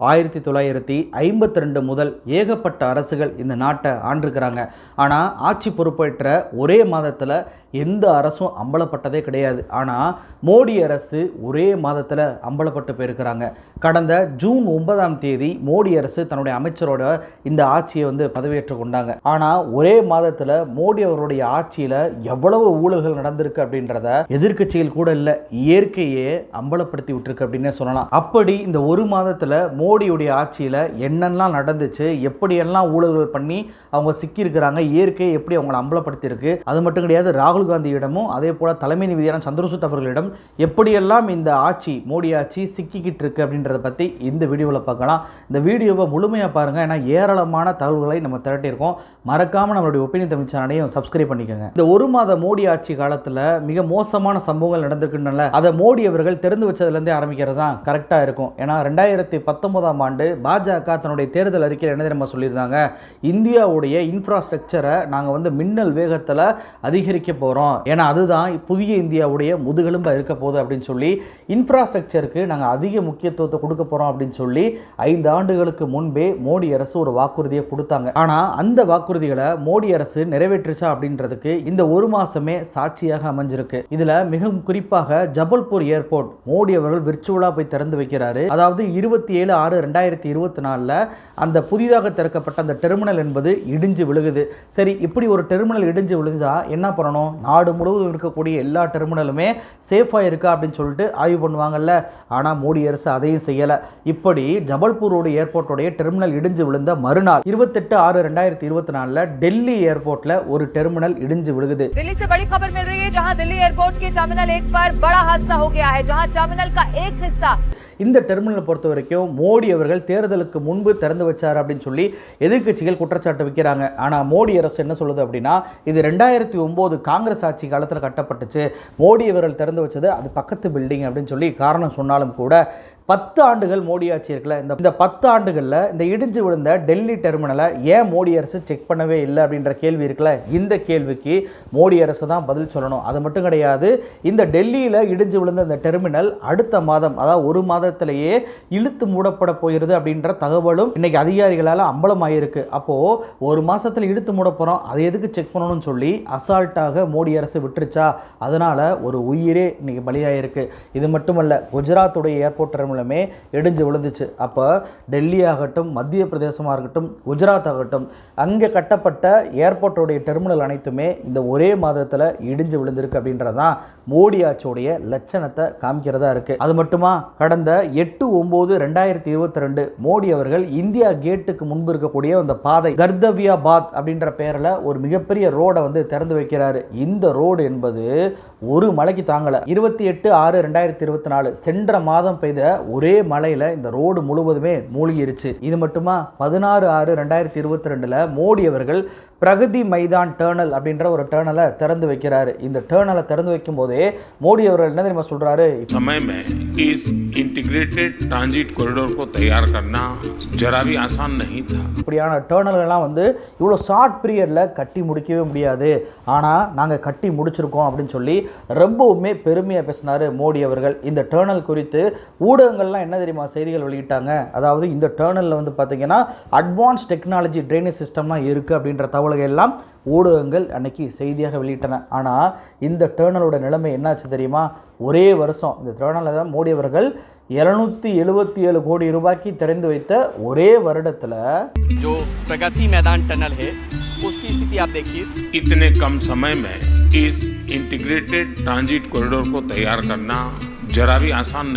ஆயிரத்தி தொள்ளாயிரத்தி ஐம்பத்தி ரெண்டு முதல் ஏகப்பட்ட அரசுகள் இந்த நாட்டை ஆண்டிருக்கிறாங்க ஆனால் ஆட்சி பொறுப்பேற்ற ஒரே மாதத்தில் எந்த அரசும் அம்பலப்பட்டதே கிடையாது. ஆனால் மோடி அரசு ஒரே மாதத்தில் அம்பலப்பட்டு போயிருக்கிறாங்க. கடந்த ஜூன் ஒன்பதாம் தேதி மோடி அரசு தன்னுடைய அமைச்சரோட இந்த ஆட்சியை வந்து பதவியேற்று கொண்டாங்க. ஆனால் ஒரே மாதத்தில் மோடி அவருடைய ஆட்சியில் எவ்வளவு ஊழல்கள் நடந்திருக்கு அப்படின்றத எதிர்க்கட்சிகள் கூட இல்லை இயற்கையே அம்பலப்படுத்தி விட்டுருக்கு அப்படின்னே சொல்லலாம். அப்படி இந்த ஒரு மாதத்தில் மோடியுடைய ஆட்சியில் என்னெல்லாம் நடந்துச்சு எப்படியெல்லாம் ஊழல்கள் பண்ணி அவங்க சிக்கியிருக்கிறாங்க இயற்கை எப்படி அவங்களை அம்பலப்படுத்தியிருக்கு அது மட்டும் கிடையாது ராகுல் காந்தியிடமும் அதே போல் தலைமை நீதியான சந்திரசூத் அவர்களிடம் எப்படியெல்லாம் இந்த ஆட்சி மோடி ஆட்சி சிக்கிக்கிட்டு இருக்கு அப்படின்றத பற்றி இந்த வீடியோவில் பார்க்கலாம். இந்த வீடியோவை முழுமையாக பாருங்கள் ஏன்னா ஏராளமான தகவல்களை நம்ம திரட்டியிருக்கோம். மறக்காமல் நம்மளுடைய ஒப்பீனியன் தமிழ் சேனலையும் சப்ஸ்கிரைப் பண்ணிக்கோங்க. இந்த ஒரு மாத மோடி ஆட்சி காலத்தில் மிக மோசமான சம்பவங்கள் நடந்திருக்குன்றல அதை மோடி அவர்கள் தெரிந்து வச்சதுலேருந்தே ஆரம்பிக்கிறது தான் கரெக்டாக இருக்கும். ஏன்னா ரெண்டாயிரத்தி பத்தொன்பதாம் ஆண்டு பாஜக தன்னுடைய தேர்தல் அறிக்கையில் என்ன தெரியுமா சொல்லியிருந்தாங்க? இந்தியாவுடைய இன்ஃப்ராஸ்ட்ரக்சரை நாங்கள் வந்து மின்னல் வேகத்தில் அதிகரிக்க போகிறோம் ஏன்னா அதுதான் புதிய இந்தியாவுடைய முதுகெலும்பாக இருக்க போகுது அப்படின்னு சொல்லி இன்ஃப்ராஸ்ட்ரக்சருக்கு நாங்கள் அதிக முக்கியத்துவத்தை கொடுக்க போகிறோம் அப்படின்னு சொல்லி ஐந்து ஆண்டுகளுக்கு முன்பே மோடி அரசு ஒரு வாக்குறுதியை கொடுத்தாங்க. ஆனால் அந்த வாக்குறுதி வாக்குறுதிகளை மோடி அரசு நிறைவேற்றுச்சா அப்படின்றதுக்கு இந்த ஒரு மாசமே சாட்சியாக அமைஞ்சிருக்கு இதுல மிகவும் குறிப்பாக ஜபல்பூர் ஏர்போர்ட் மோடி அவர்கள் விர்ச்சுவலா போய் திறந்து வைக்கிறாரு அதாவது இருபத்தி ஏழு ஆறு ரெண்டாயிரத்தி இருபத்தி நாலுல அந்த புதிதாக திறக்கப்பட்ட அந்த டெர்மினல் என்பது இடிஞ்சு விழுகுது சரி இப்படி ஒரு டெர்மினல் இடிஞ்சு விழுந்தா என்ன பண்ணணும் நாடு முழுவதும் இருக்கக்கூடிய எல்லா டெர்மினலுமே சேஃபாக இருக்கா அப்படின்னு சொல்லிட்டு ஆய்வு பண்ணுவாங்கல்ல ஆனால் மோடி அரசு அதையும் செய்யலை இப்படி ஜபல்பூரோட ஏர்போர்ட்டோடைய டெர்மினல் இடிஞ்சு விழுந்த மறுநாள் இருபத்தெட்டு ஆறு ரெண்டாயிரத்தி இருபத்தி நாலு நாலில் டெல்லி ஏர்போர்ட்டில் ஒரு டெர்மினல் இடிஞ்சு விழுகுது दिल्ली से बड़ी खबर मिल रही है जहां दिल्ली एयरपोर्ट के टर्मिनल एक पर बड़ा हादसा हो गया है जहां टर्मिनल का एक हिस्सा இந்த டெர்மினலை பொறுத்த வரைக்கும் மோடி அவர்கள் தேர்தலுக்கு முன்பு திறந்து வச்சார் அப்படின்னு சொல்லி எதிர்க்கட்சிகள் குற்றச்சாட்டு வைக்கிறாங்க ஆனால் மோடி அரசு என்ன சொல்லுது அப்படின்னா இது ரெண்டாயிரத்தி ஒம்போது காங்கிரஸ் ஆட்சி காலத்தில் கட்டப்பட்டுச்சு மோடி அவர்கள் திறந்து வச்சது அது பக்கத்து பில்டிங் அப்படின்னு சொல்லி காரணம் சொன்னாலும் கூட பத்து ஆண்டுகள் மோடி ஆட்சி இருக்குல்ல இந்த இந்த பத்து ஆண்டுகளில் இந்த இடிஞ்சு விழுந்த டெல்லி டெர்மினலை ஏன் மோடி அரசு செக் பண்ணவே இல்லை அப்படின்ற கேள்வி இருக்குல்ல? இந்த கேள்விக்கு மோடி அரசு தான் பதில் சொல்லணும். அது மட்டும் கிடையாது இந்த டெல்லியில் இடிஞ்சு விழுந்த இந்த டெர்மினல் அடுத்த மாதம் அதாவது ஒரு மாதத்திலேயே இழுத்து மூடப்பட போயிருது அப்படின்ற தகவலும் இன்னைக்கு அதிகாரிகளால் அம்பலமாயிருக்கு. அப்போது ஒரு மாதத்தில் இழுத்து மூட போகிறோம் அதை எதுக்கு செக் பண்ணணும்னு சொல்லி அசால்ட்டாக மோடி அரசு விட்டுருச்சா? அதனால் ஒரு உயிரே இன்னைக்கு பலியாயிருக்கு. இது மட்டுமல்ல குஜராத்துடைய ஏர்போர்ட் மாநிலமே இடிஞ்சு விழுந்துச்சு. அப்போ டெல்லி ஆகட்டும் மத்திய பிரதேசமாக இருக்கட்டும் குஜராத் ஆகட்டும் அங்கே கட்டப்பட்ட ஏர்போர்ட்டோடைய டெர்மினல் அனைத்துமே இந்த ஒரே மாதத்தில் இடிஞ்சு விழுந்திருக்கு அப்படின்றதான் மோடி ஆட்சியோடைய லட்சணத்தை காமிக்கிறதா இருக்குது அது மட்டுமா? கடந்த எட்டு ஒம்பது ரெண்டாயிரத்தி இருபத்தி ரெண்டு மோடி அவர்கள் இந்தியா கேட்டுக்கு முன்பு இருக்கக்கூடிய அந்த பாதை கர்தவ்யா பாத் அப்படின்ற பெயரில் ஒரு மிகப்பெரிய ரோடை வந்து திறந்து வைக்கிறாரு. இந்த ரோடு என்பது ஒரு மலைக்கு தாங்கலை. இருபத்தி எட்டு ஆறு ரெண்டாயிரத்தி இருபத்தி நாலு சென்ற மாதம் பெய்த ஒரே மழையில் இந்த ரோடு முழுவதுமே மூழ்கிருச்சு. இது மட்டுமா? பதினாறு ஆறு ரெண்டாயிரத்தி இருபத்தி ரெண்டில் மோடி அவர்கள் பிரகதி மைதான் டேர்னல் அப்படின்ற ஒரு டேர்னலை திறந்து வைக்கிறாரு. இந்த டேர்னலை திறந்து வைக்கும் போதே மோடி அவர்கள் என்ன தெரியுமா சொல்றாரு? சமயமே இஸ் டேர்னல்கள்லாம் வந்து இவ்வளோ ஷார்ட் பீரியடில் கட்டி முடிக்கவே முடியாது. ஆனால் நாங்கள் கட்டி முடிச்சிருக்கோம் அப்படின்னு சொல்லி ரொம்பவுமே பெருமையாக பேசினார் மோடி அவர்கள். இந்த டேர்னல் குறித்து ஊடகங்கள்லாம் என்ன தெரியுமா செய்திகள் வெளியிட்டாங்க? அதாவது இந்த டேர்னலில் வந்து பார்த்தீங்கன்னா அட்வான்ஸ் டெக்னாலஜி ட்ரைனேஜ் சிஸ்டம்லாம் இருக்குது அப்படின்ற தவறு தகவல்கள் எல்லாம் ஊடகங்கள் அன்னைக்கு செய்தியாக வெளியிட்டன ஆனால் இந்த டேர்னலோட நிலைமை என்னாச்சு தெரியுமா ஒரே வருஷம் இந்த டேர்னலை தான் மோடி அவர்கள் எழுநூற்றி எழுபத்தி ஏழு கோடி ரூபாய்க்கு திறந்து வைத்த ஒரே வருடத்தில் जो प्रगति मैदान टनल है उसकी स्थिति आप देखिए इतने कम समय में इस इंटीग्रेटेड ट्रांजिट कॉरिडोर को तैयार करना ஜராவி ஆசான்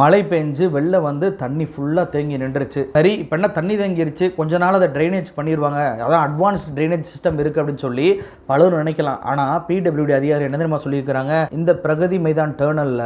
மழை பெஞ்சு வெளில வந்து தண்ணி ஃபுல்லாக தேங்கி நின்றுச்சு சரி இப்போ என்ன தண்ணி தேங்கிருச்சு? கொஞ்ச நாள் அதை ட்ரைனேஜ் பண்ணிடுவாங்க அதான் அட்வான்ஸ்ட் ட்ரைனேஜ் சிஸ்டம் இருக்குது அப்படின்னு சொல்லி பலரும் நினைக்கலாம். ஆனால் பிடபிள்யூடி அதிகாரி என்ன தெரியுமா சொல்லியிருக்கிறாங்க? இந்த பிரகதி மைதான் டேர்னலில்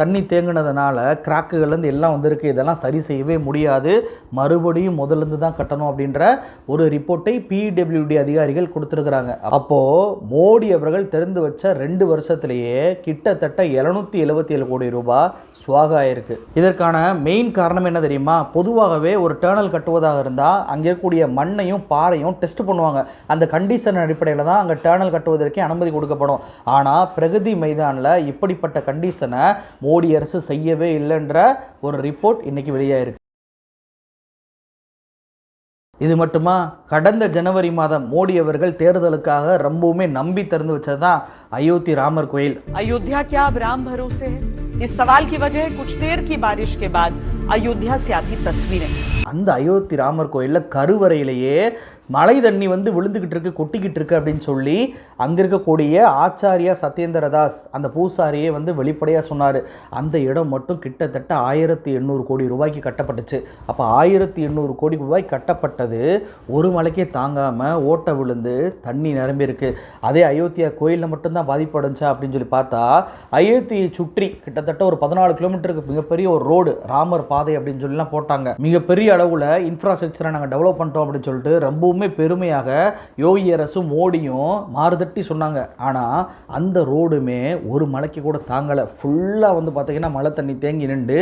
தண்ணி தேங்கினதுனால கிராக்குகள்லேருந்து எல்லாம் வந்திருக்கு. இதெல்லாம் சரி செய்யவே முடியாது. மறுபடியும் முதல்லேருந்து தான் கட்டணும் அப்படின்ற ஒரு ரிப்போர்ட்டை பிடபிள்யூடி அதிகாரிகள் கொடுத்துருக்குறாங்க. அப்போது மோடி அவர்கள் திறந்து வச்ச ரெண்டு வருஷத்துலேயே கிட்டத்தட்ட எழுநூற்றி எழுபத்தி ஏழு கோடி ரூபாய் சுவாக ஆயிருக்கு இதற்கான மெயின் காரணம் என்ன தெரியுமா? பொதுவாகவே ஒரு டேர்னல் கட்டுவதாக இருந்தால் அங்கே இருக்கக்கூடிய மண்ணையும் பாறையும் டெஸ்ட் பண்ணுவாங்க. அந்த கண்டிஷன் அடிப்படையில் தான் அங்கே டேர்னல் கட்டுவதற்கே அனுமதி கொடுக்கப்படும். ஆனால் பிரகதி மைதானில் இப்படிப்பட்ட கண்டிஷனை மோடி அரசு செய்யவே இல்லைன்ற ஒரு ரிப்போர்ட் இன்றைக்கி வெளியாயிருக்கு. இது மட்டுமா? கடந்த ஜனவரி மாதம் மோடி அவர்கள் தேர்தலுக்காக ரொம்பவுமே நம்பி திறந்து வச்சது தான் அயோத்தி ராமர் கோயில். அயோத்தியா கியா ராம் பரோசே? इस सवाल की वजह है कुछ देर की बारिश के बाद अयोध्या से आती तस्वीरें அந்த அயோத்தி ராமர் கோயிலில் கருவறையிலேயே மழை தண்ணி வந்து விழுந்துக்கிட்டு இருக்கு கொட்டிக்கிட்டு இருக்கு அப்படின்னு சொல்லி அங்கே இருக்கக்கூடிய ஆச்சாரியா சத்யேந்திர தாஸ் அந்த பூசாரியே வந்து வெளிப்படையாக சொன்னார். அந்த இடம் மட்டும் கிட்டத்தட்ட ஆயிரத்தி எண்ணூறு கோடி ரூபாய்க்கு கட்டப்பட்டுச்சு. அப்போ ஆயிரத்தி எண்ணூறு கோடி ரூபாய் கட்டப்பட்டது ஒரு மலைக்கே தாங்காமல் ஓட்டை விழுந்து தண்ணி நிரம்பியிருக்கு. அதே அயோத்தியா கோயிலில் மட்டும்தான் பாதிப்படைஞ்சா அப்படின்னு சொல்லி பார்த்தா அயோத்தியை சுற்றி கிட்டத்தட்ட ஒரு பதினாலு கிலோமீட்டருக்கு மிகப்பெரிய ஒரு ரோடு ராமர் பாதை அப்படின்னு சொல்லிலாம் போட்டாங்க. மிகப்பெரிய அளவில் இன்ஃப்ராஸ்ட்ரக்சரை நாங்கள் டெவலப் பண்ணிட்டோம் அப்படின்னு சொல்லிட்டு ரொம்ப பெருமையாக யோகி அரசும் மோடியும் மாறுதட்டி சொன்னாங்க. ஆனால் அந்த ரோடுமே ஒரு மலைக்கு கூட தாங்கலை. ஃபுல்லாக வந்து பார்த்தீங்கன்னா மழை தண்ணி தேங்கி நின்று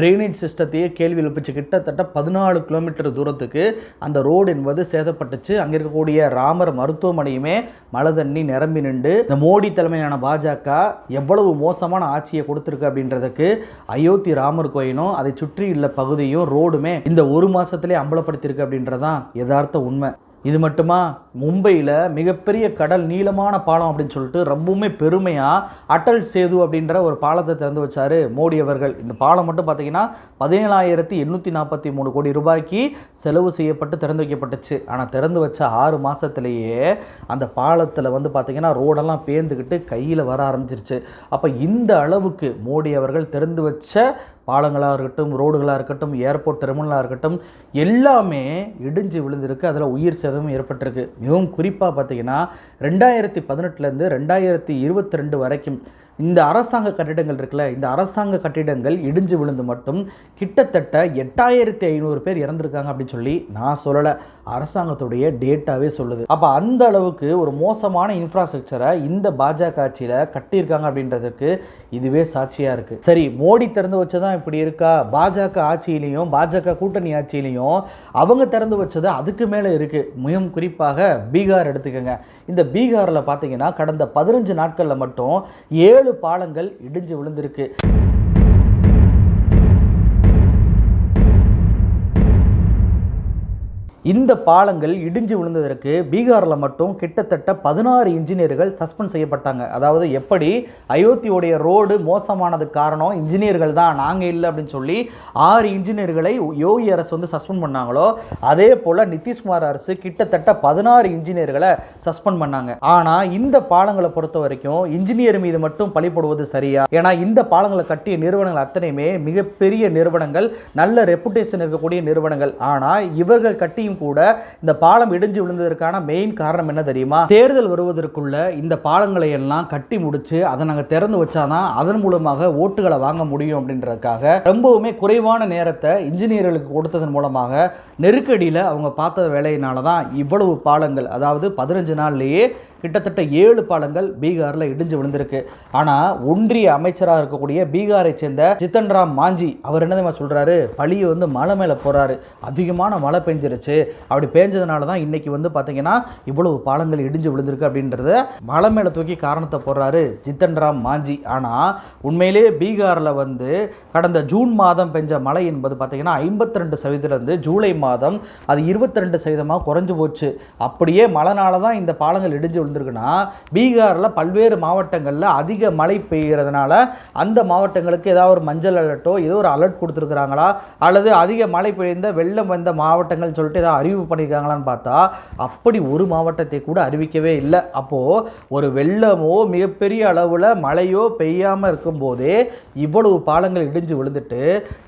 ட்ரைனேஜ் சிஸ்டத்தையே கேள்வி எழுப்பிச்சு. கிட்டத்தட்ட பதினாலு கிலோமீட்டர் தூரத்துக்கு அந்த ரோடு என்பது சேதப்பட்டுச்சு. அங்கே இருக்கக்கூடிய ராமர் மருத்துவமனையுமே மழை தண்ணி நிரம்பி நின்று இந்த மோடி தலைமையான பாஜக எவ்வளவு மோசமான ஆட்சியை கொடுத்துருக்கு அப்படின்றதுக்கு அயோத்தி ராமர் கோயிலும் அதை சுற்றி உள்ள பகுதியும் ரோடுமே இந்த ஒரு மாதத்துலேயே அம்பலப்படுத்தியிருக்கு அப்படின்றதான் யதார்த்த உண்மை. இது மட்டுமா? மும்பையில் மிகப்பெரிய கடல் நீளமான பாலம் அப்படின்னு சொல்லிட்டு ரொம்பவுமே பெருமையாக அட்டல் சேது அப்படின்ற ஒரு பாலத்தை திறந்து வச்சார் மோடி அவர்கள். இந்த பாலம் மட்டும் பார்த்தீங்கன்னா பதினேழாயிரத்தி எண்ணூற்றி நாற்பத்தி மூணு கோடி ரூபாய்க்கு செலவு செய்யப்பட்டு திறந்து வைக்கப்பட்டுச்சு. ஆனால் திறந்து வச்ச ஆறு மாதத்துலேயே அந்த பாலத்தில் வந்து பார்த்தீங்கன்னா ரோடெல்லாம் பேந்துக்கிட்டு கையில் வர ஆரம்பிச்சிருச்சு. அப்போ இந்த அளவுக்கு மோடி அவர்கள் திறந்து வச்ச பாலங்களாக இருக்கட்டும் ரோடுகளாக இருக்கட்டும் ஏர்போர்ட் டெர்மினலாக இருக்கட்டும் எல்லாமே இடிஞ்சு விழுந்திருக்கு. அதில் உயிர் சேதமும் ஏற்பட்டிருக்கு. மிகவும் குறிப்பாக பார்த்தீங்கன்னா ரெண்டாயிரத்தி பதினெட்டுலேருந்து ரெண்டாயிரத்தி இருபத்தி ரெண்டு வரைக்கும் இந்த அரசாங்க கட்டிடங்கள் இருக்குல்ல இந்த அரசாங்க கட்டிடங்கள் இடிஞ்சு விழுந்து மட்டும் கிட்டத்தட்ட எட்டாயிரத்தி ஐநூறு பேர் இறந்துருக்காங்க அப்படின்னு சொல்லி நான் சொல்லலை. அரசாங்கத்துடைய டேட்டாவே சொல்லுது. அப்போ அந்த அளவுக்கு ஒரு மோசமான இன்ஃப்ராஸ்ட்ரக்சரை இந்த பாஜக ஆட்சியில் கட்டியிருக்காங்க அப்படின்றதுக்கு இதுவே சாட்சியாக இருக்குது சரி மோடி திறந்து வச்சதான் இப்படி இருக்கா? பாஜக ஆட்சியிலையும் பாஜக கூட்டணி ஆட்சியிலையும் அவங்க திறந்து வச்சது அதுக்கு மேலே இருக்குது முயம் குறிப்பாக பீகார் எடுத்துக்கோங்க. இந்த பீகாரில் பார்த்தீங்கன்னா கடந்த பதினஞ்சு நாட்களில் மட்டும் ஏழு பாலங்கள் இடிஞ்சு விழுந்திருக்கு. இந்த பாலங்கள் இடிஞ்சு விழுந்ததற்கு பீகாரில் மட்டும் கிட்டத்தட்ட பதினாறு இன்ஜினியர்கள் சஸ்பெண்ட் செய்யப்பட்டாங்க. அதாவது எப்படி? அயோத்தியோடைய ரோடு மோசமானதுக்கு காரணம் இன்ஜினியர்கள் தான். நாங்கள் இல்லை அப்படின்னு சொல்லி ஆறு இன்ஜினியர்களை யோகி அரசு வந்து சஸ்பெண்ட் பண்ணாங்களோ அதே போல் நிதிஷ்குமார் அரசு கிட்டத்தட்ட பதினாறு இன்ஜினியர்களை சஸ்பெண்ட் பண்ணாங்க. ஆனால் இந்த பாலங்களை பொறுத்த வரைக்கும் இன்ஜினியர் மீது மட்டும் பழி போடுவது சரியா? ஏன்னா இந்த பாலங்களை கட்டிய நிறுவனங்கள் அத்தனையுமே மிகப்பெரிய நிறுவனங்கள் நல்ல ரெப்புடேஷன் இருக்கக்கூடிய நிறுவனங்கள். ஆனால் இவர்கள் கட்டியும் கூட இந்த பாலம் இடிஞ்சு விழுந்ததற்கான மெயின் காரணம் என்ன தெரியுமா? தேர்தல் வருவதற்குள்ள இந்த பாலங்களை எல்லாம் கட்டி முடிச்சு அதை நாங்கள் திறந்து வச்சாதான் அதன் மூலமாக ஓட்டுகளை வாங்க முடியும் அப்படின்றதுக்காக ரொம்பவுமே குறைவான நேரத்தை இன்ஜினியர்களுக்கு கொடுத்ததன் மூலமாக நெருக்கடியில் அவங்க பார்த்த வேலையினால தான் இவ்வளவு பாலங்கள் அதாவது பதினஞ்சு நாள்லேயே கிட்டத்தட்ட ஏழு பாலங்கள் பீகாரில் இடிஞ்சு விழுந்திருக்கு. ஆனால் ஒன்றிய அமைச்சராக இருக்கக்கூடிய பீகாரை சேர்ந்த ஜித்தன் ராம் மாஞ்சி அவர் என்ன சொல்கிறாரு பழியை வந்து மலை மேலே போகிறாரு அதிகமான மழை பெஞ்சிருச்சு. அப்படி பேஞ்சதுனால தான் இன்னைக்கு வந்து பார்த்தீங்கன்னா இவ்வளவு பாலங்கள் இடிஞ்சு விழுந்திருக்கு அப்படின்றத மலை மேலே தூக்கி காரணத்தை போடுறாரு ஜித்தன் ராம் மாஞ்சி. ஆனால் உண்மையிலேயே பீகாரில் வந்து கடந்த ஜூன் மாதம் பெஞ்ச மழை என்பது பார்த்தீங்கன்னா ஐம்பத்தி ரெண்டு சதவீதத்திலிருந்து ஜூலை மாதம் அது இருபத்தி ரெண்டு சதவீதமாக குறைஞ்சு போச்சு. அப்படியே மழைனால தான் இந்த பாலங்கள் இடிஞ்சு விழுந்திருக்குன்னா பீகாரில் பல்வேறு மாவட்டங்களில் அதிக மழை பெய்கிறதுனால அந்த மாவட்டங்களுக்கு ஏதாவது ஒரு மஞ்சள் அலர்ட்டோ ஏதோ ஒரு அலர்ட் கொடுத்துருக்குறாங்களா? அல்லது அதிக மழை பெய்ந்த வெள்ளம் வந்த மாவட்டங்கள் சொல்லிட்டு ஏதாவது அறிவிப்பு பண்ணியிருக்காங்களான்னு பார்த்தா அப்படி ஒரு மாவட்டத்தை கூட அறிவிக்கவே இல்லை. அப்போது ஒரு வெள்ளமோ மிகப்பெரிய அளவில் மழையோ பெய்யாமல் இருக்கும்போதே இவ்வளவு பாலங்கள் இடிஞ்சு விழுந்துட்டு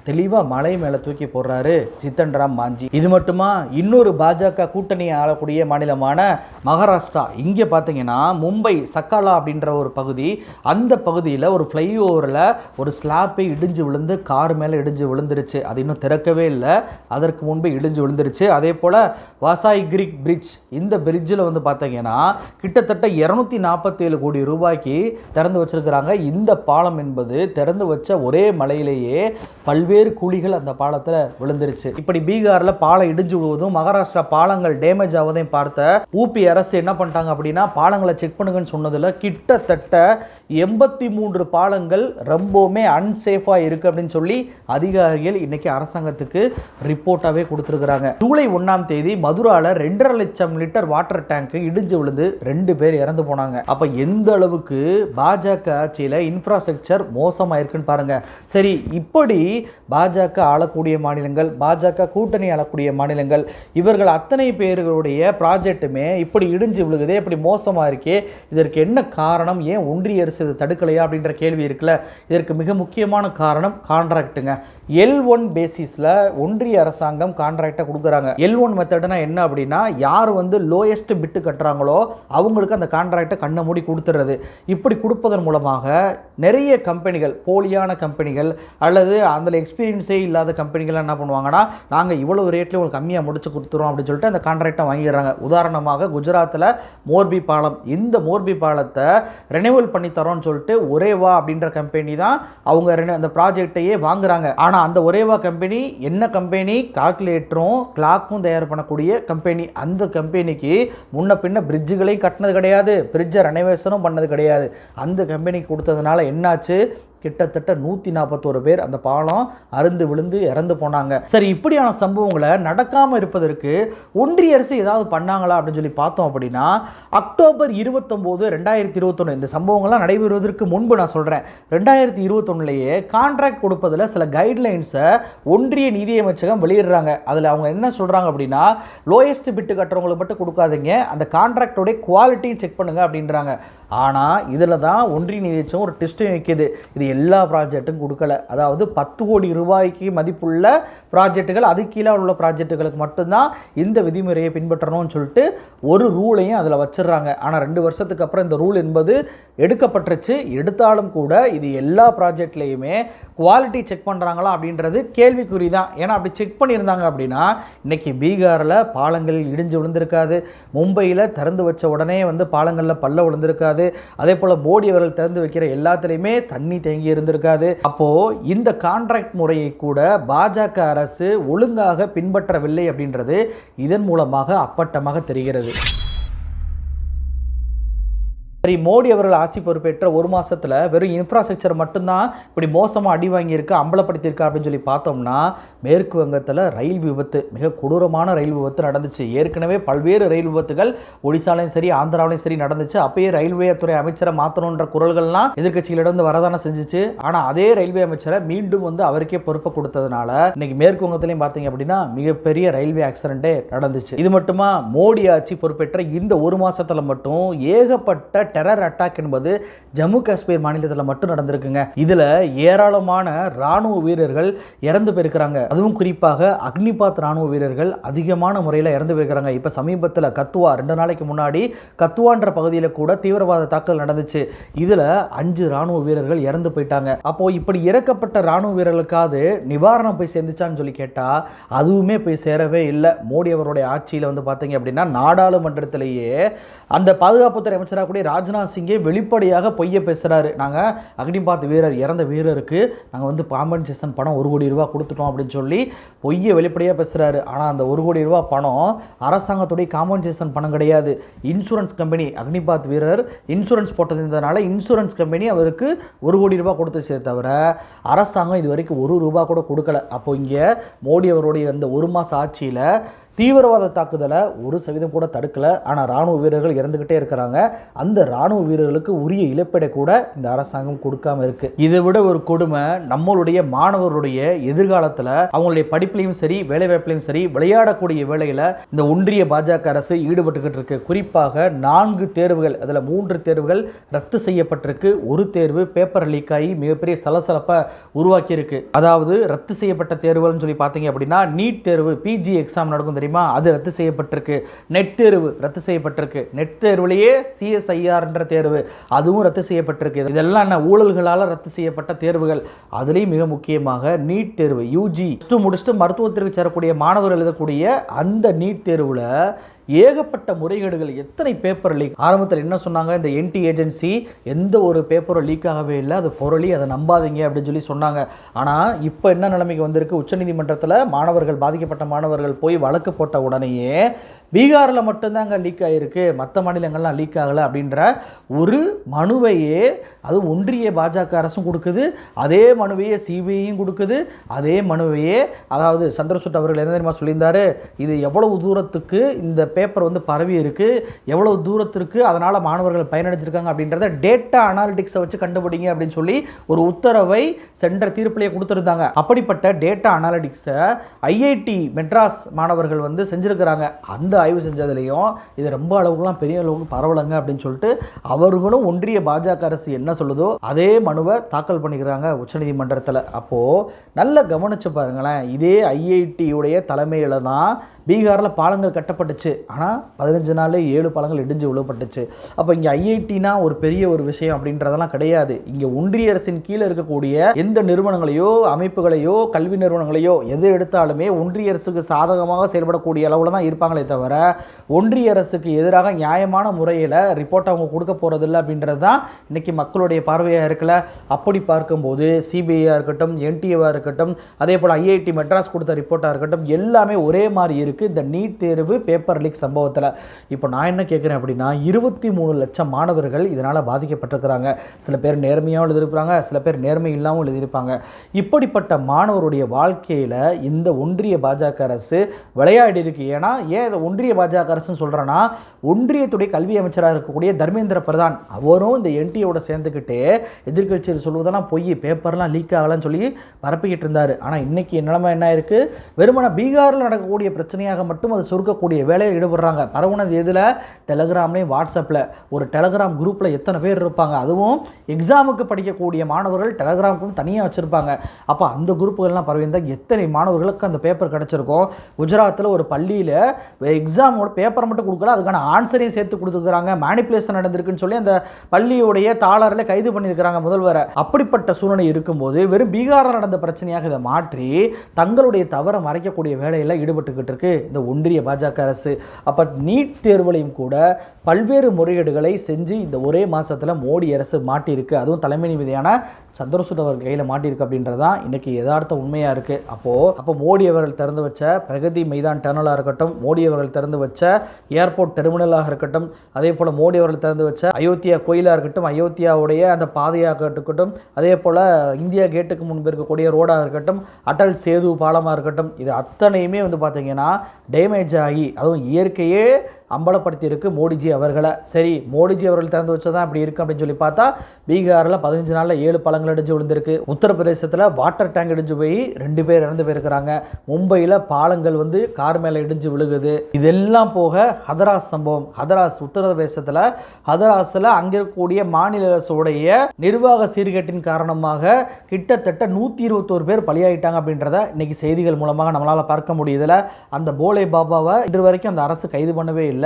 தெளிவாக மலை மேலே தூக்கி போடுறாரு ஜித்தன் ராம் மாஞ்சி. இது மட்டுமா? இன்னொரு பாஜக கூட்டணியை ஆளக்கூடிய மாநிலமான மகாராஷ்டிரா. இங்கே பார்த்தீங்கன்னா மும்பை சக்காலா அப்படின்ற ஒரு பகுதி அந்த பகுதியில் ஒரு ஃப்ளைஓவரில் ஒரு ஸ்லாப்பை இடிஞ்சு விழுந்து கார் மேலே இடிஞ்சு விழுந்துருச்சு. அது இன்னும் திறக்கவே இல்லை. அதற்கு முன்பே இடிஞ்சு விழுந்துருச்சு. அதே போல் வாசாய் கிரிக் பிரிட்ஜ் இந்த பிரிட்ஜில் வந்து பார்த்தீங்கன்னா கிட்டத்தட்ட இரநூத்தி நாற்பத்தேழு கோடி ரூபாய்க்கு திறந்து வச்சுருக்கிறாங்க. இந்த பாலம் என்பது திறந்து வச்ச ஒரே மலையிலேயே பல்வேறு குழிகள் அந்த பாலத்தில் விழுந்துருச்சு. இப்படி பீகாரில் பாலம் இடிஞ்சு விழுவதும் மகாராஷ்டிரா பாலங்கள் டேமேஜ் ஆவதையும் பார்த்த ஊபி அரசு என்ன பண்ணிட்டாங்க அப்படின்னா பாலங்களை செக் பண்ணுங்கன்னு சொன்னதில் கிட்டத்தட்ட எண்பத்தி மூன்று பாலங்கள் ரொம்பவுமே அன்சேஃபாக இருக்குது அப்படின்னு சொல்லி அதிகாரிகள் இன்றைக்கி அரசாங்கத்துக்கு ரிப்போர்ட்டாகவே கொடுத்துருக்குறாங்க. ஜூலை ஒன்றாம் தேதி மதுராவில் ரெண்டரை லட்சம் லிட்டர் வாட்டர் டேங்க்கு இடிஞ்சு விழுந்து ரெண்டு பேர் இறந்து போனாங்க. அப்போ எந்த அளவுக்கு பாஜக ஆட்சியில் இன்ஃப்ராஸ்ட்ரக்சர் மோசமாக இருக்குன்னு பாருங்கள் சரி இப்படி பாஜக ஆளக்கூடிய மாநிலங்கள் பாஜக கூட்டணி ஆளக்கூடிய மாநிலங்கள் இவர்கள் அத்தனை பேர்களுடைய ப்ராஜெக்ட்டுமே இப்படி இடிஞ்சு விழுகுதே இப்படி மோசமாக இருக்கே இதற்கு என்ன காரணம்? ஏன் ஒன்றிய அரசு இதை தடுக்கலையா அப்படின்ற கேள்வி இருக்குல்ல. இதற்கு மிக முக்கியமான காரணம் கான்ட்ராக்ட்டுங்க எல் ஒன் பேசிஸில் ஒன்றிய அரசாங்கம் கான்ட்ராக்டை கொடுக்குறாங்க. எல் ஒன் மெத்தடுனா என்ன அப்படின்னா யார் வந்து லோயஸ்ட் பிட்டு கட்டுறாங்களோ அவங்களுக்கு அந்த கான்ட்ராக்டை கண்ணை மூடி கொடுத்துறது இப்படி கொடுப்பதன் மூலமாக நிறைய கம்பெனிகள் போலியான கம்பெனிகள் அல்லது அதில் எக்ஸ்பீரியன்ஸே இல்லாத கம்பெனிகள் என்ன பண்ணுவாங்கன்னா நாங்கள் இவ்வளோ ரேட்லேயும் உங்களுக்கு கம்மியாக முடிச்சு கொடுத்துறோம் அப்படின்னு சொல்லிட்டு அந்த கான்ட்ராக்டை வாங்கிடுறாங்க. உதாரணமாக குஜராத்தில் மோர்பி பாலம் இந்த மோர்பி பாலத்தை ரெனிவல் பண்ணி தரோம்னு சொல்லிட்டு ஒரேவா அப்படின்ற கம்பெனி தான் அவங்க ரெனு- அந்த ப்ராஜெக்டையே வாங்குறாங்க. ஆனால் அந்த ஒரேவா கம்பெனி என்ன கம்பெனி கால்குலேட்டரும் கிளாக்கும் தயார் பண்ணக்கூடிய கம்பெனி அந்த கம்பெனிக்கு முன்ன பின்ன பிரிட்ஜுகளையும் கட்டினது கிடையாது. பிரிட்ஜை ரெனோவேஷனும் பண்ணது கிடையாது. அந்த கம்பெனிக்கு கொடுத்ததுனால என்னாச்சு? கிட்டத்தட்ட நூற்றி நாற்பத்தோரு பேர் அந்த பாலம் அருந்து விழுந்து இறந்து போனாங்க. சரி இப்படியான சம்பவங்களை நடக்காமல் இருப்பதற்கு ஒன்றிய அரசு ஏதாவது பண்ணாங்களா அப்படின்னு சொல்லி பார்த்தோம் அப்படின்னா அக்டோபர் இருபத்தொம்போது ரெண்டாயிரத்தி இருபத்தொன்று இந்த சம்பவங்கள்லாம் நடைபெறுவதற்கு முன்பு நான் சொல்கிறேன் ரெண்டாயிரத்தி இருபத்தொன்னுலேயே கான்ட்ராக்ட் கொடுப்பதில் சில கைட்லைன்ஸை ஒன்றிய நிதியமைச்சகம் வெளியிடுறாங்க. அதில் அவங்க என்ன சொல்கிறாங்க அப்படின்னா லோயஸ்ட் பிட்டு கட்டுறவங்களுக்கு மட்டும் கொடுக்காதீங்க அந்த கான்ட்ராக்டோடைய குவாலிட்டியும் செக் பண்ணுங்க அப்படின்றாங்க. ஆனால் இதில் தான் ஒன்றிய நிதியமைச்சகம் ஒரு டெஸ்ட்டும் வைக்கிது இது எல்லா ப்ராஜெக்ட்டும் கொடுக்கல. அதாவது பத்து கோடி ரூபாய்க்கு மதிப்புள்ள ப்ராஜெக்ட்டுகள் அது கீழே உள்ள ப்ராஜெக்ட்டுகளுக்கு மட்டும்தான் இந்த விதிமுறையை பின்பற்றணும்னு சொல்லிட்டு ஒரு ரூலையும் அதில் வச்சிடுறாங்க. ஆனால் ரெண்டு வருஷத்துக்கு அப்புறம் இந்த ரூல் என்பது எடுக்கப்பட்டுருச்சு. எடுத்தாலும் கூட இது எல்லா ப்ராஜெக்ட்லேயுமே குவாலிட்டி செக் பண்ணுறாங்களா அப்படின்றது கேள்விக்குறி தான். ஏன்னா அப்படி செக் பண்ணியிருந்தாங்க அப்படின்னா இன்னைக்கு பீகாரில் பாலங்கள் இடிஞ்சு விழுந்திருக்காது. மும்பையில் திறந்து வச்ச உடனே வந்து பாலங்களில் பல்ல விழுந்திருக்காது. அதே போல் போடி அவர்கள் திறந்து வைக்கிற எல்லாத்துலேயுமே தண்ணி தேங்கி இருந்திருக்காது. அப்போது இந்த கான்ட்ராக்ட் முறையை கூட பாஜக அரசு ஒழுங்காக பின்பற்றவில்லை அப்படின்றது இதன் மூலமாக அப்பட்டமாக தெரிகிறது. சரி மோடி அவர்கள் ஆட்சி பொறுப்பேற்ற ஒரு மாதத்தில் வெறும் இன்ஃப்ராஸ்ட்ரக்சர் மட்டும்தான் இப்படி மோசமாக அடி வாங்கியிருக்கு அம்பலப்படுத்தியிருக்கா அப்படின்னு சொல்லி பார்த்தோம்னா மேற்கு வங்கத்தில் ரயில் விபத்து மிக கொடூரமான ரயில் விபத்து நடந்துச்சு. ஏற்கனவே பல்வேறு ரயில் விபத்துகள் ஒடிசாலையும் சரி ஆந்திராவிலையும் சரி நடந்துச்சு. அப்பயே ரயில்வே துறை அமைச்சரை மாற்றணுன்ற குரல்கள்லாம் எதிர்கட்சிகளிடம் வரதானே செஞ்சுச்சு. ஆனால் அதே ரயில்வே அமைச்சரை மீண்டும் வந்து அவருக்கே பொறுப்பை கொடுத்ததுனால இன்னைக்கு மேற்கு வங்கத்திலையும் பார்த்தீங்க அப்படின்னா மிகப்பெரிய ரயில்வே ஆக்சிடென்ட்டே நடந்துச்சு. இது மட்டுமா மோடி ஆட்சி பொறுப்பேற்ற இந்த ஒரு மாதத்தில் மட்டும் ஏகப்பட்ட டெரர் அட்டாக் என்பது ஜம்மு காஷ்மீர் மாநிலத்தில் மட்டும் நடந்திருக்குங்க. இதுல ஏராளமான ராணுவ வீரர்கள் இறந்து போயிருக்கிறாங்க. அதுவும் குறிப்பாக அக்னிபாத் ராணுவ வீரர்கள் அதிகமான முறையில் இறந்து போயிருக்கிறாங்க. இப்போ சமீபத்தில் கத்துவா ரெண்டு நாளைக்கு முன்னாடி கத்துவான்ற பகுதியில் கூட தீவிரவாத தாக்குதல் நடந்துச்சு. இதுல அஞ்சு ராணுவ வீரர்கள் இறந்து போயிட்டாங்க. அப்போ இப்படி இறக்கப்பட்ட ராணுவ வீரர்களுக்காவது நிவாரணம் போய் சேர்ந்துச்சான்னு சொல்லி கேட்டா அதுவுமே போய் சேரவே இல்லை. மோடி அவருடைய ஆட்சியில் வந்து பார்த்தீங்க அப்படின்னா நாடாளுமன்றத்திலேயே அந்த பாதுகாப்புத்துறை அமைச்சராக கூடிய ராஜ்நாத் சிங்கே வெளிப்படையாக பொய்யை பேசுகிறாரு நாங்கள் அக்னிபாத் வீரர் இறந்த வீரருக்கு நாங்கள் வந்து காம்பன்சேஷன் பணம் ஒரு கோடி ரூபா கொடுத்துட்டோம் அப்படின்னு சொல்லி பொய்யை வெளிப்படையாக பேசுகிறாரு ஆனால் அந்த ஒரு கோடி ரூபா பணம் அரசாங்கத்துடைய காம்பன்சேஷன் பணம் கிடையாது. இன்சூரன்ஸ் கம்பெனி அக்னிபாத் வீரர் இன்சூரன்ஸ் போட்டதுனால இன்சூரன்ஸ் கம்பெனி அவருக்கு ஒரு கோடி ரூபா கொடுத்துச்சே தவிர அரசாங்கம் இது வரைக்கும் ஒரு ரூபா கூட கொடுக்கல. அப்போ இங்கே மோடி அவருடைய அந்த ஒரு மாத ஆட்சியில் தீவிரவாத தாக்குதலை ஒரு சதவீதம் கூட தடுக்கல. ஆனால் ராணுவ வீரர்கள் இறந்துக்கிட்டே இருக்கிறாங்க. அந்த ராணுவ வீரர்களுக்கு உரிய இழப்பீடை கூட இந்த அரசாங்கம் கொடுக்காம இருக்கு. இதை விட ஒரு கொடுமை நம்மளுடைய மாணவர்களுடைய எதிர்காலத்தில் அவங்களுடைய படிப்புலையும் சரி வேலைவாய்ப்புலையும் சரி விளையாடக்கூடிய வேலையில் இந்த ஒன்றிய பாஜக அரசு ஈடுபட்டுக்கிட்டு இருக்கு. குறிப்பாக நான்கு தேர்வுகள் அதில் மூன்று தேர்வுகள் ரத்து செய்யப்பட்டிருக்கு. ஒரு தேர்வு பேப்பர் லீக் ஆகி மிகப்பெரிய சலசலப்பை உருவாக்கியிருக்கு. அதாவது ரத்து செய்யப்பட்ட தேர்வுகள்னு சொல்லி பார்த்தீங்க அப்படின்னா நீட் தேர்வு பிஜி எக்ஸாம் நடக்கும் தெரியுமா? அது ரத்து செய்யப்பட்டிருக்கு. நெட் தேர்வு ரத்து செய்யப்பட்டிருக்கு. நெட் தேர்வுலேயே சிஎஸ்ஐஆர்ன்ற தேர்வு அதுவும் ரத்து செய்யப்பட்டிருக்கு. இதெல்லாம் என்ன? ஊழல்களால் ரத்து செய்யப்பட்ட தேர்வுகள். அதுலேயும் மிக முக்கியமாக நீட் தேர்வு யூஜி முடிச்சுட்டு மருத்துவத்திற்கு சேரக்கூடிய மாணவர்கள் எழுதக்கூடிய அந்த நீட் தேர்வில் ஏகப்பட்ட முறைகேடுகள் எத்தனை பேப்பர் லீக் ஆரம்பத்தில் என்ன சொன்னாங்க? இந்த என்டி ஏஜென்சி எந்த ஒரு பேப்பரும் லீக் ஆகவே இல்லை. அது பொருளி அதை நம்பாதீங்க அப்படின்னு சொல்லி சொன்னாங்க. ஆனால் இப்போ என்ன நிலைமைக்கு வந்திருக்கு? உச்சநீதிமன்றத்தில் மாணவர்கள் பாதிக்கப்பட்ட மாணவர்கள் போய் வழக்கு போட்ட உடனேயே பீகாரில் மட்டும்தாங்க லீக் ஆகிருக்கு மற்ற மாநிலங்கள்லாம் லீக் ஆகலை அப்படின்ற ஒரு மனுவையே அது ஒன்றிய பாஜக அரசும் கொடுக்குது. அதே மனுவையே சிபிஐயும் கொடுக்குது. அதே மனுவையே அதாவது சந்திரசூட் அவர்கள் என்ன தெரியுமா சொல்லியிருந்தார்? இது எவ்வளவு தூரத்துக்கு இந்த பேப்பர் வந்து பரவி இருக்கு? எவ்வளவு தூரத்திற்கு அதனால் மாணவர்கள் பயனடைஞ்சிருக்காங்க அப்படின்றத டேட்டா அனாலிட்டிக்ஸை வச்சு கண்டுபிடிங்க அப்படின்னு சொல்லி ஒரு உத்தரவை சென்ற தீர்ப்பிலேயே கொடுத்துருந்தாங்க. அப்படிப்பட்ட டேட்டா அனாலிட்டிக்ஸை ஐஐடி மெட்ராஸ் மாணவர்கள் வந்து செஞ்சுருக்கிறாங்க. அந்த ஆய்வு செஞ்சதுலேயும் இது ரொம்ப அளவுக்குலாம் பெரிய அளவுக்கு பரவலைங்க அப்படின்னு சொல்லிட்டு அவர்களும் ஒன்றிய பாஜக அரசு என்ன சொல்லுதோ அதே மனுவை தாக்கல் பண்ணிக்கிறாங்க உச்சநீதிமன்றத்தில். அப்போது நல்லா கவனிச்சு பாருங்களேன் இதே ஐஐடியுடைய தலைமையில் தான் பீகாரில் பாலங்கள் கட்டப்பட்டுச்சு. ஆனால் பதினஞ்சு நாளே ஏழு பாலங்கள் இடிஞ்சு விழுப்பட்டுச்சு அப்போ இங்கே ஐஐடினா ஒரு பெரிய ஒரு விஷயம் அப்படின்றதெல்லாம் கிடையாது. இங்கே ஒன்றிய அரசின் கீழே இருக்கக்கூடிய எந்த நிறுவனங்களையோ அமைப்புகளையோ கல்வி நிறுவனங்களையோ எது எடுத்தாலுமே ஒன்றிய அரசுக்கு சாதகமாக செயல்படக்கூடிய அளவில் தான் இருப்பாங்களே தவிர ஒன்றிய அரசுக்கு எதிராக நியாயமான முறையில் ரிப்போர்ட் அவங்க கொடுக்க போகிறதில்ல அப்படின்றது தான் இன்னைக்கு மக்களுடைய பார்வையாக இருக்கல அப்படி பார்க்கும்போது சிபிஐயாக இருக்கட்டும் என்டிஏவாக இருக்கட்டும் அதே போல் ஐஐடி மெட்ராஸ் கொடுத்த ரிப்போர்ட்டாக இருக்கட்டும் எல்லாமே ஒரே மாதிரி இருக்குது இந்த நீட் தேர்வு பேப்பர் லீக் சம்பவத்தில் இப்போ நான் என்ன கேட்குறேன் அப்படின்னா இருபத்தி மூணு லட்சம் மாணவர்கள் இதனால் பாதிக்கப்பட்டிருக்கிறாங்க. சில பேர் நேர்மையாகவும் எழுதியிருப்பாங்க சில பேர் நேர்மை இல்லாமல் எழுதியிருப்பாங்க. இப்படிப்பட்ட மாணவருடைய வாழ்க்கையில் இந்த ஒன்றிய பாஜக அரசு விளையாடி இருக்கு. ஏன்னா ஏன் இதை ஒன்றிய பாஜக அரசுன்னு சொல்கிறேன்னா ஒன்றியத்துடைய கல்வி அமைச்சராக இருக்கக்கூடிய தர்மேந்திர பிரதான் அவரும் இந்த என்டிஏவோட சேர்ந்துக்கிட்டு எதிர்க்கட்சியில் சொல்லுவதெல்லாம் பொய் பேப்பர்லாம் லீக் ஆகலாம்னு சொல்லி பரப்பிக்கிட்டு இருந்தார். ஆனால் இன்னைக்கு நிலைமை என்ன இருக்குது வெறுமன பீகாரில் நடக்கக்கூடிய பிரச்சனை பிரச்சனையாக மட்டும் அது சுருக்கக்கூடிய வேலையில் ஈடுபடுறாங்க. பரவுனது எதில்? டெலகிராம்லேயும் வாட்ஸ்அப்பில் ஒரு டெலகிராம் குரூப்பில் எத்தனை பேர் இருப்பாங்க? அதுவும் எக்ஸாமுக்கு படிக்கக்கூடிய மாணவர்கள் டெலகிராமுக்கும் தனியாக வச்சுருப்பாங்க. அப்போ அந்த குரூப்புகள்லாம் பரவியிருந்தால் எத்தனை மாணவர்களுக்கு அந்த பேப்பர் கிடச்சிருக்கும்? குஜராத்தில் ஒரு பள்ளியில் எக்ஸாமோட பேப்பரை மட்டும் கொடுக்கல அதுக்கான ஆன்சரையும் சேர்த்து கொடுத்துருக்குறாங்க. மேனிப்புலேஷன் நடந்திருக்குன்னு சொல்லி அந்த பள்ளியுடைய தாளரில் கைது பண்ணியிருக்கிறாங்க முதல்வரை. அப்படிப்பட்ட சூழ்நிலை இருக்கும்போது வெறும் பீகாரில் நடந்த பிரச்சனையாக இதை மாற்றி தங்களுடைய தவறை மறைக்கக்கூடிய வேலையில் ஈடுபட்டுக்கிட்டு இருக்கு. இந்த ஒன்றிய பாஜக அரசு. அப்போ நீட் தேர்வுலையும் கூட பல்வேறு முறைகேடுகளை செஞ்சு இந்த ஒரே மாதத்தில் மோடி அரசு மாட்டியிருக்கு. அதுவும் தலைமை நீதியான சந்திரசூட் அவர் கையில் மாட்டியிருக்கு அப்படின்றது தான் இன்னைக்கு யதார்த்த உண்மையாக இருக்குது அப்போது அப்போ மோடி அவர்கள் திறந்து வச்ச பிரகதி மைதான் டனலாக இருக்கட்டும் மோடி அவர்கள் திறந்து வச்ச ஏர்போர்ட் டெர்மினலாக இருக்கட்டும் அதே போல் மோடி அவர்கள் திறந்து வச்ச அயோத்தியா கோயிலாக இருக்கட்டும் அயோத்தியாவுடைய அந்த பாதையாக இருக்கட்டும் அதே போல் இந்தியா கேட்டுக்கு முன்பு இருக்கக்கூடிய ரோடாக இருக்கட்டும் அடல் சேது பாலமாக இருக்கட்டும் இது அத்தனையுமே வந்து பார்த்திங்கன்னா டேமேஜ் ஆகி அதுவும் இயற்கையே அம்பலப்படுத்தியிருக்கு மோடிஜி அவர்களை. சரி மோடிஜி அவர்கள் திறந்து வச்சதான் அப்படி இருக்கும் அப்படின்னு சொல்லி பார்த்தா பீகாரில் பதினஞ்சு நாளில் ஏழு பழங்கள் இடிஞ்சு விழுந்திருக்கு. உத்தரப்பிரதேசத்தில் வாட்டர் டேங்க் இடிஞ்சு போய் ரெண்டு பேர் இறந்து போயிருக்கிறாங்க. மும்பையில் பாலங்கள் வந்து கார் மேலே இடிஞ்சு விழுகுது. இதெல்லாம் போக ஹதராஸ் சம்பவம். ஹதராஸ் உத்தரப்பிரதேசத்தில் ஹதராஸில் அங்கே இருக்கக்கூடிய மாநில அரசுடைய நிர்வாக சீர்கேட்டின் காரணமாக கிட்டத்தட்ட நூற்றி இருபத்தோரு பேர் பலியாயிட்டாங்க அப்படின்றத இன்னைக்கு செய்திகள் மூலமாக நம்மளால் பார்க்க முடியுதுல. அந்த போலே பாபாவை இன்று வரைக்கும் அந்த அரசு கைது பண்ணவே இல்லை.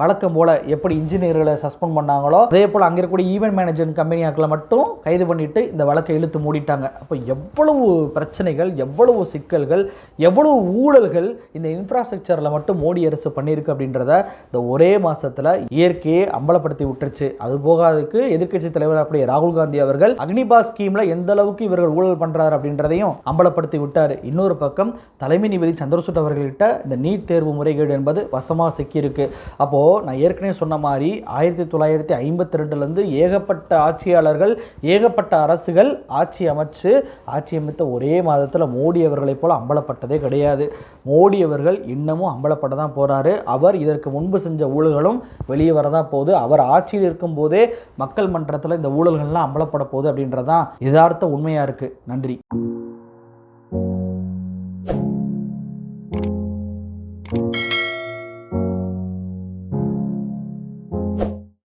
வழக்கம் போல் எப்படி இன்ஜினியர்களை சஸ்பெண்ட் பண்ணாங்களோ அதே போல் அங்கே இருக்கக்கூடிய ஈவென்ட் மேனேஜர் கம்பெனியாக்களை மட்டும் கைது பண்ணிட்டு இந்த வழக்கை இழுத்து மூடிட்டாங்க. அப்போ எவ்வளவு பிரச்சனைகள் எவ்வளவு சிக்கல்கள் எவ்வளவு ஊழல்கள் இந்த இன்ஃப்ராஸ்ட்ரக்சரில் மட்டும் மோடி அரசு பண்ணியிருக்கு அப்படின்றத இந்த ஒரே மாதத்தில் இயற்கையை அம்பலப்படுத்தி விட்டுருச்சு. அது போகாததுக்கு எதிர்க்கட்சி தலைவர் அப்படியே ராகுல் காந்தி அவர்கள் அக்னிபாஸ் ஸ்கீம்ல எந்த அளவுக்கு இவர்கள் ஊழல் பண்றாரு அப்படின்றதையும் அம்பலப்படுத்தி விட்டார். இன்னொரு பக்கம் தலைமை நீதிபதி சந்திரசூட் அவர்கள்ட்ட இந்த நீட் தேர்வு முறைகேடு என்பது வசமாக சிக்கியிருக்கு. அப்போது நான் ஏற்கனவே சொன்ன மாதிரி ஆயிரத்தி தொள்ளாயிரத்தி ஐம்பத்தி ரெண்டுலேருந்து ஏகப்பட்ட ஆட்சியாளர்கள் ஏகப்பட்ட அரசுகள் ஆட்சி அமைச்சு ஆட்சி அமைத்த ஒரே மாதத்தில் மோடி அவர்களைப் போல் அம்பலப்பட்டதே கிடையாது. மோடி அவர்கள் இன்னமும் அம்பலப்பட தான் போகிறாரு அவர் இதற்கு முன்பு செஞ்ச ஊழல்களும் வெளியே வரதான் போகுது. அவர் ஆட்சியில் இருக்கும்போதே மக்கள் மன்றத்தில் இந்த ஊழல்கள்லாம் அம்பலப்பட போகுது அப்படின்றதான் யதார்த்த உண்மையாக இருக்குது நன்றி.